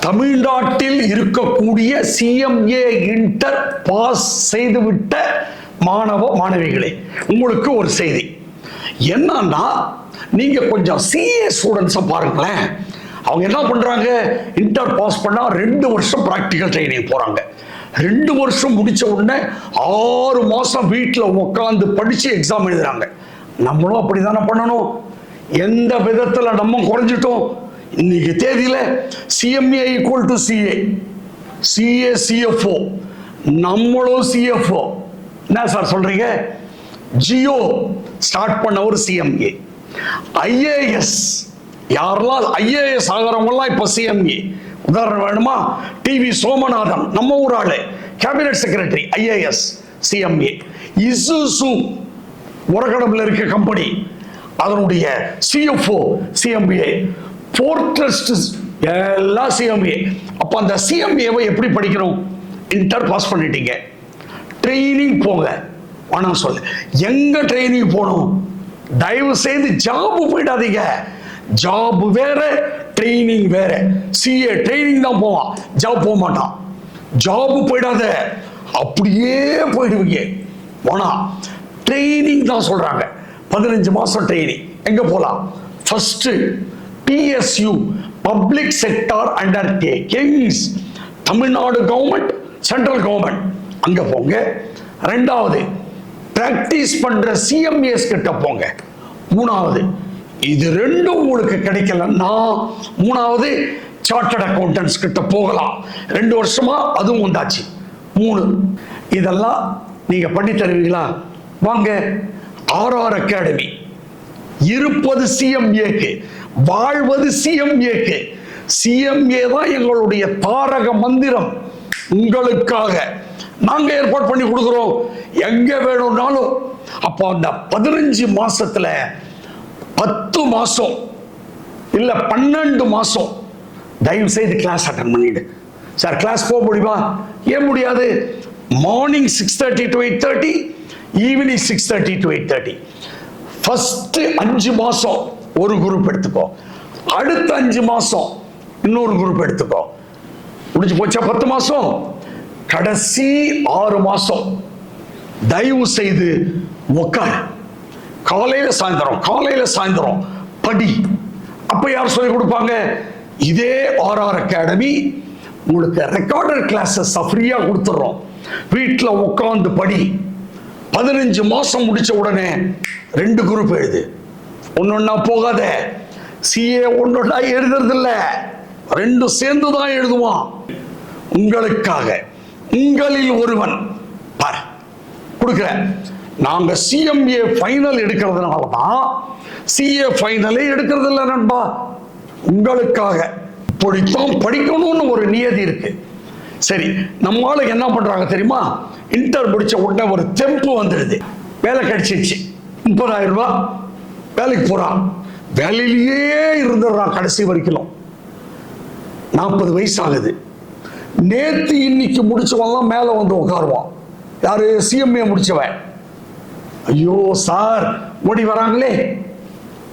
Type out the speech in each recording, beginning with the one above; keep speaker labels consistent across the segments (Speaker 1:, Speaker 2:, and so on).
Speaker 1: தமிழ்நாட்டில் இருக்கக்கூடிய CMA inter pass செய்துவிட்ட மாணவ மாணவிகளே உங்களுக்கு ஒரு செய்தி. என்னன்னா நீங்க கொஞ்சம் சிஏ ஸ்டூடெண்ட்ஸை பாருங்களேன். அவங்க என்ன பண்றாங்க? இன்டர் பாஸ் பண்ணா ரெண்டு வருஷம் ப்ராக்டிக்கல் ட்ரைனிங் போறாங்க. ரெண்டு வருஷம் முடிச்ச உடனே ஆறு மாசம் வீட்டில் உட்காந்து படிச்சு எக்ஸாம் எழுதுறாங்க. நம்மளும் அப்படிதானே பண்ணணும். எந்த விதத்துல நம்ம குறைஞ்சிட்டோம்? இன்னைக்கு தேதியில CMA equal to CA CA CFO நம்மளும் சிஎஃப்ஓ என்ன சார் சொல்றீங்க? ஜியோ ஸ்டார்ட் பண்ண ஒரு சிஎம்ஏ ஐஏஎஸ் யாரெல்லாம் ஐஏஎஸ் ஆகிறவங்கலாம் இப்போ சிஎம்ஏ உதாரணம் வேணுமா? டிவி சோமநாதன் நம்ம ஊர் ஆளு cabinet secretary IAS CMA Isuzu உரகடம்பில் இருக்க கம்பெனி அதனுடைய சிஎஃப்ஓ சிஎம்ஏ போர்ட்ரஸ்ட் எல்லாம் சிஎம்ஏ அப்போ அந்த சிஎம்ஏவை எப்படி படிக்கணும் இன்டர் பாஸ் பண்ணிட்டீங்க. ட்ரைனிங் போங்க. வேணாம் சொல்லு எங்க ட்ரைனிங் போகணும்? தயவு செய்து ஜாப் போயிடாதீங்க. ஜாப் வேற ட்ரைனிங் வேற. சிஏ ட்ரைனிங் தான் போவான். ஜாப் போக மாட்டான். ஜாப் போயிடாத. அப்படியே போயிடுவீங்க. வேணாம் ட்ரைனிங் தான் சொல்றாங்க. பதினஞ்சு மாசம் ட்ரைனிங் எங்க போலாம்? First PSU public sector undertakings Tamil Nadu government central government அங்கே போங்க. ரெண்டாவது ப்ராக்டிஸ் பண்ணுற சிஎம்ஏஸ் கிட்ட போங்க. மூணாவது இது ரெண்டும் உங்களுக்கு கிடைக்கலன்னா மூணாவது சார்ட்டர்ட் அக்கௌண்டன்ஸ் கிட்ட போகலாம். ரெண்டு வருஷமா அதுவும் வந்தாச்சு. மூணு இதெல்லாம் நீங்கள் பண்ணி தருவீங்களா? வாங்க ஆர்ஆர் அகாடமி இருப்பது சிஎம்ஏக்கு வாழ்வது சிஎம்ஏக்கு சிஎம்ஏ தான் எங்களுடைய தாரக மந்திரம். உங்களுக்காக நாங்க ஏற்பாடு பண்ணி கொடுக்குறோம். எங்க வேணும்னாலும். அப்போ அந்த பதினஞ்சு மாசத்துல பத்து மாசம் இல்ல பன்னெண்டு மாசம் தயவு செய்து கிளாஸ் அட்டன் பண்ணிடு. சார் கிளாஸ் போக முடியுமா? ஏன் முடியாது? Morning six thirty to eight thirty evening six thirty to eight thirty first அஞ்சு மாசம் ஒரு குரூப் எடுத்துக்கோ. அடுத்த அஞ்சு மாசம் இன்னொரு குரூப் எடுத்துக்கோ. முடிஞ்சு போச்சா பத்து மாசம்? கடைசி ஆறு மாசம் தயவு செய்து உட்கார் காலையில சாயந்தரம் காலையில சாயந்தரம் படி. அப்ப யார் சொல்லி கொடுப்பாங்க? இதே ஆர்ஆர் அகாடமி உங்களுக்கு ரெக்கார்டர் கிளாஸஸ் ஃப்ரீயா கொடுத்துட்றோம் வீட்டில் உட்காந்து படி. பதினஞ்சு மாசம் முடிச்ச உடனே ரெண்டு குரூப் எழுது. ஒன்னொன்னா போகாத. சிஏ ஒன்னொன்னா எழுதுறது இல்ல ரெண்டும் சேர்ந்து தான் எழுதுவான். உங்களுக்காக. உங்களில் ஒருவன். பார். கொடுக்குறேன் நாங்க சிஎம்ஏ ஃபைனல் எடுக்கிறதுனால தான் சிஏ ஃபைனலே எடுக்கிறது இல்லை நண்பா. உங்களுக்காக. இப்படித்தான் படிக்கணும்னு ஒரு நியதி இருக்கு. சரி நம்ம என்ன பண்றாங்க தெரியுமா? இன்டர் முடிச்ச உடனே ஒரு தெம்பு வந்துடுது. வேலை கிடைச்சிச்சு முப்பதாயிரம் ரூபாய். வேலைக்கு போறான். வேலையிலேயே இருந்துடுறான் கடைசி வரைக்கும். நாற்பது வயசு ஆகுது நேத்து இன்னைக்கு முடிச்சவன்லாம் மேலே வந்து உட்காருவான். யாரு? சிஎம்ஏ முடிச்சவன். ஐயோ சார் ஓடி வராங்களே.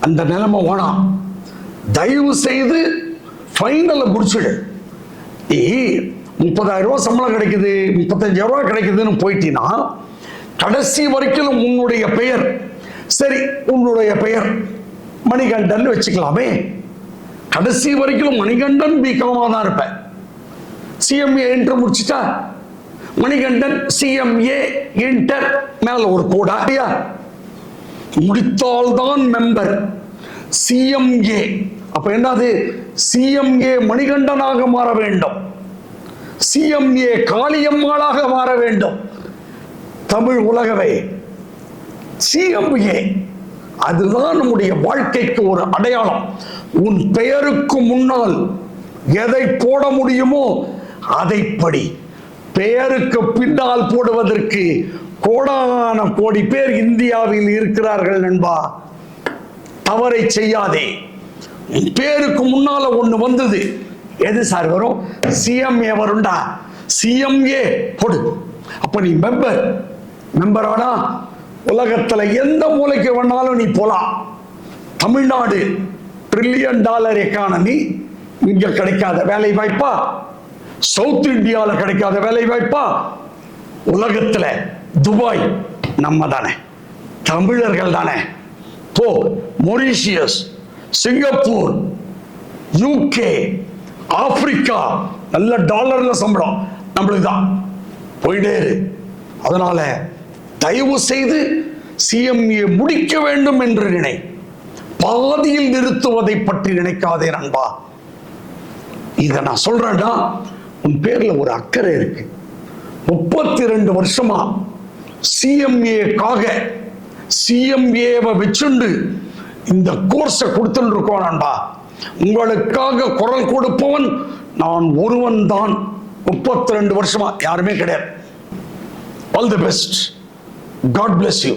Speaker 1: அந்த நிலைமை வேணாம் தயவு செய்து ஃபைனலை முடிச்சிடு. முப்பதாயிரம் ரூபா சம்பளம் கிடைக்குது முப்பத்தஞ்சாயிரம் ரூபா கிடைக்குதுன்னு போயிட்டீங்கன்னா கடைசி வரைக்கும் உன்னுடைய பெயர் சரி உன்னுடைய பெயர் மணிகண்டன் வச்சுக்கலாமே. கடைசி வரைக்கும் மணிகண்டன் பிகாமா தான் இருப்பேன். சிஎம்ஏ இன்டர் முடிச்சுட்டா மணிகண்டன் சிஎம்ஏ இன்டர் மேல ஒரு கோடா முடித்தால்தான் மெம்பர் சிஎம்ஏ அப்ப என்னது? சிஎம்ஏ மணிகண்டனாக மாற வேண்டும். சிஎம்ஏ காளியம்மாளாக மாற வேண்டும். தமிழ் உலகவே சிஎம்ஏ. அதுதான் நம்முடைய வாழ்க்கைக்கு ஒரு அடையாளம். உன் பெயருக்கு முன்னால் எதை போட முடியுமோ அதை படி. பெயருக்கு பின்னால் போடுவதற்கு கோடான கோடி பேர் இந்தியாவில் இருக்கிறார்கள் நண்பா. தவறை செய்யாதே. உன் பேருக்கு முன்னால ஒண்ணு வந்தது. எது சார் வரும்? சிஎம்ஏ வரும்டா. சிஎம்ஏ போடு. அப்போ நீ மெம்பர் மெம்பர் ஆனா எந்த மூலைக்கு வேணாலும் நீ போகலாம் தமிழ்நாடு ட்ரில்லியன் டாலர் எக்கானமி இங்கே கிடைக்காத வேலை வாய்ப்பா. சவுத் இந்தியாவில் கிடைக்காத வேலை வாய்ப்பா. உலகத்தில் துபாய் நம்ம தானே தமிழர்கள் தானே. போ. மொரீஷியஸ் சிங்கப்பூர் யூகே ஆப்பிரிக்கா நல்ல டாலர்ல சம்பளம். நம்மளுக்கு தான். போயிட்டே இரு. அதனால தயவு செய்து சிஎம்ஏ முடிக்க வேண்டும் என்று நினை. பாதியில் நிறுத்துவதை பற்றி நினைக்காதே நண்பா. இதை நான் சொல்றேன்னா உன் பேர்ல ஒரு அக்கறை இருக்கு. முப்பத்தி ரெண்டு வருஷமா சிஎம்ஏக்காக சிஎம்ஏவை வச்சுண்டு இந்த கோர்ஸை கொடுத்துட்டு இருக்கோம் நண்பா. உங்களுக்காக குரல் கொடுப்பவன் நான் ஒருவன் தான் முப்பத்தி ரெண்டு வருஷமா யாருமே கிடையாது. All the best God bless you